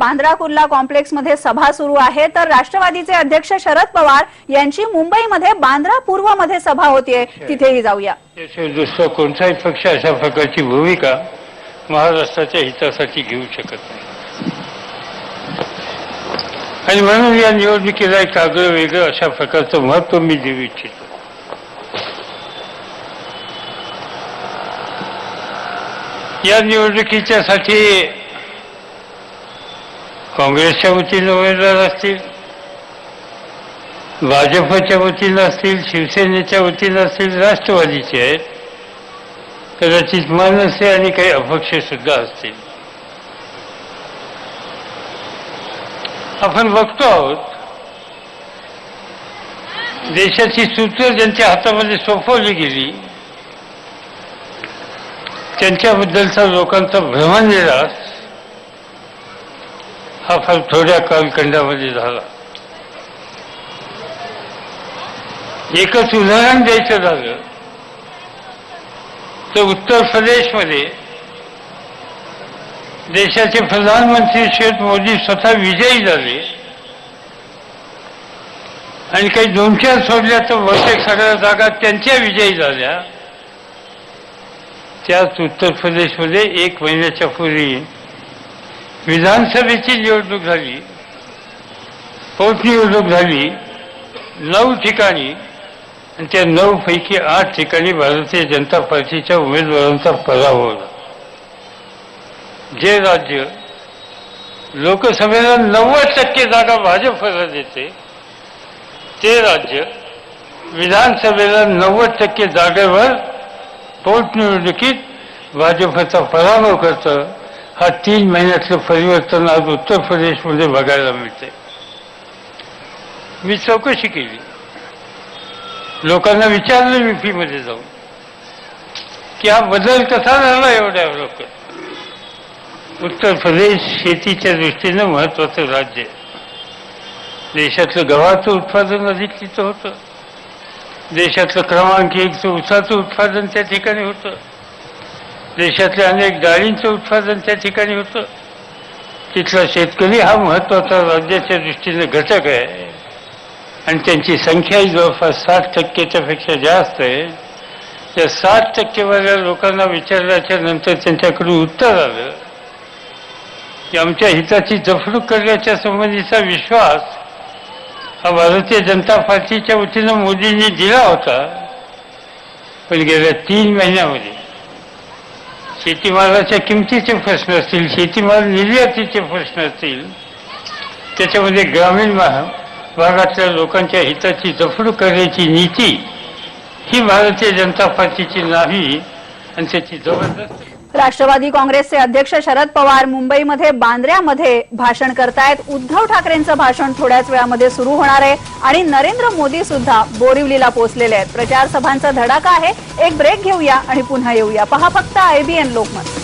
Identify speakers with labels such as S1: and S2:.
S1: बांद्रा कुर्ला कॉम्प्लेक्समध्ये सभा सुरू आहे. तर राष्ट्रवादीचे अध्यक्ष शरद पवार यांची मुंबईमध्ये बांद्रा पूर्वमध्ये सभा होतीये. तिथेही जाऊया.
S2: दुसरा कोणताही पक्ष अशा प्रकारची भूमिका महाराष्ट्राच्या हितासाठी घेऊ शकत नाही. आणि म्हणून या निवडणुकीला एक आग्रह वेगळं अशा प्रकारचं महत्त्व मी देऊ इच्छितो. या निवडणुकीच्यासाठी काँग्रेसच्या वतीनं उमेदवार असतील भाजपच्या वतीनं असतील शिवसेनेच्या वतीनं असतील राष्ट्रवादीचे आहेत कदाचित मानसे आणि काही अपक्ष सुद्धा असतील. आपण बघतो आहोत देशाची सूत्र ज्यांच्या हातामध्ये सोपवली गेली त्यांच्याबद्दलचा लोकांचा भ्रमनिरास हा फार थोड्या कालखंडामध्ये झाला. एकच उदाहरण द्यायचं झालं. तर उत्तर प्रदेशमध्ये देशाचे प्रधानमंत्री श्री मोदी स्वतः विजयी झाले. आणि काही दोन चार सोडल्या तर बहुतेक सगळ्या जागा त्यांच्या विजयी झाल्या. त्याच उत्तर प्रदेशमध्ये एक महिन्याच्या पूर्वी विधानसभेची निवडणूक झाली पोटनिवडणूक झाली? नऊ ठिकाणी आणि त्या नऊ पैकी आठ ठिकाणी भारतीय जनता पार्टीच्या उमेदवारांचा पराभव झाला. जे राज्य लोकसभेला नव्वद टक्के जागा भाजपला देते ते राज्य विधानसभेला नव्वद टक्के जागेवर पोटनिवडणुकीत भाजपचा पराभव करतं. हा तीन महिन्यातलं परिवर्तन आज उत्तर प्रदेशमध्ये बघायला मिळते मी चौकशी केली. लोकांना विचारलं युपी मध्ये जाऊन की हा बदल कसा झाला एवढ्या लोक उत्तर प्रदेश शेतीच्या दृष्टीनं महत्वाचं राज्य आहे. देशातलं गव्हाचं उत्पादन अधिक तिथं होतं. देशातलं क्रमांक एकचं ऊसाचं उत्पादन त्या ठिकाणी होतं. देशातल्या अनेक डाळींचं उत्पादन त्या ठिकाणी होतं. तिथला शेतकरी हा महत्त्वाचा राज्याच्या दृष्टीने घटक आहे. आणि त्यांची संख्याही जवळपास साठ टक्केच्यापेक्षा जास्त आहे. त्या साठ टक्केवाल्या लोकांना विचारल्याच्या नंतर त्यांच्याकडून उत्तर आलं. की आमच्या हिताची जपणूक करण्याच्या संबंधीचा विश्वास हा भारतीय जनता पार्टीच्या वतीनं मोदींनी दिला होता. पण गेल्या तीन महिन्यामध्ये शेतीमालाच्या किमतीचे प्रश्न असतील शेतीमाल निर्यातीचे प्रश्न असतील त्याच्यामध्ये ग्रामीण भागातल्या लोकांच्या हिताची जपणूक करण्याची नीती ही भारतीय जनता पार्टीची नाही आणि त्याची जबरदस्त
S1: राष्ट्रवादी काँग्रेसचे अध्यक्ष शरद पवार मुंबईमध्ये बांद्र्यामध्ये भाषण करतायत. उद्धव ठाकरेंचं भाषण थोड्याच वेळामध्ये सुरू होणार आहे आणि नरेंद्र मोदी सुद्धा बोरिवलीला पोहोचलेले आहेत. प्रचार सभांचा धडाका आहे. एक ब्रेक घेऊया आणि पुन्हा येऊया. पहा फक्त आयबीएन लोकमत.